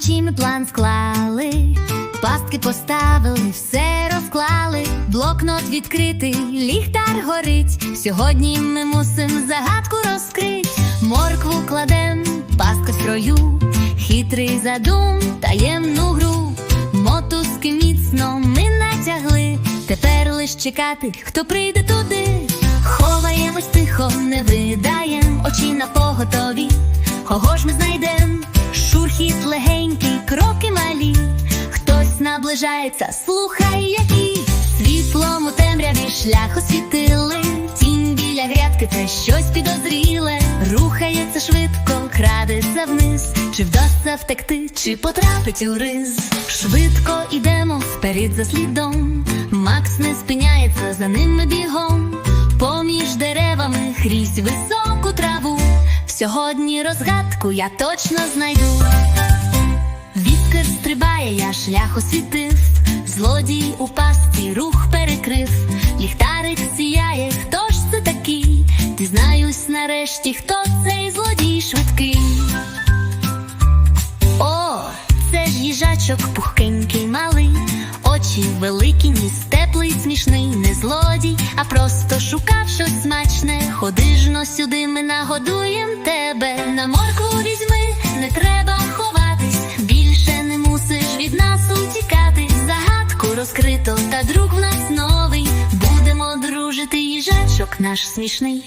Вночі ми план склали, пастки поставили, все розклали, блокнот відкритий, ліхтар горить. Сьогодні ми мусим загадку розкрить. Моркву кладем, пастка строю, хитрий задум, таємну гру. Мотузки міцно ми натягли. Тепер лиш чекати, хто прийде туди. Ховаємось тихо, не видаєм, очі на поготові. Кого ж ми знайдем? Шурхіт легенький, кроки малі. Хтось наближається, слухай, які світлом у темряві шлях освітили. Тінь біля грядки це щось підозріле. Рухається швидко, крадеться вниз. Чи вдасться втекти, чи потрапить у риз? Швидко ідемо вперед за слідом. Макс не спиняється за ними бігом. Поміж деревами хрізь високу траву. Сьогодні розгадку я точно знайду. Віскер стрибає, я шлях освітив, злодій у пасті рух перекрив, ліхтарик сіяє, хто ж це такий? Дізнаюсь нарешті, хто цей злодій швидкий. О, це ж їжачок пухкенький малий, очі великі, ніс теплий, смішний, не злодій, а просто шукав щось смачне. Ходи ж но сюди, ми нагодуєм тебе. На моркву візьми, не треба ховатись. Більше не мусиш від нас утікати. Загадку розкрито, та друг в нас новий. Будемо дружити, їжачок наш смішний.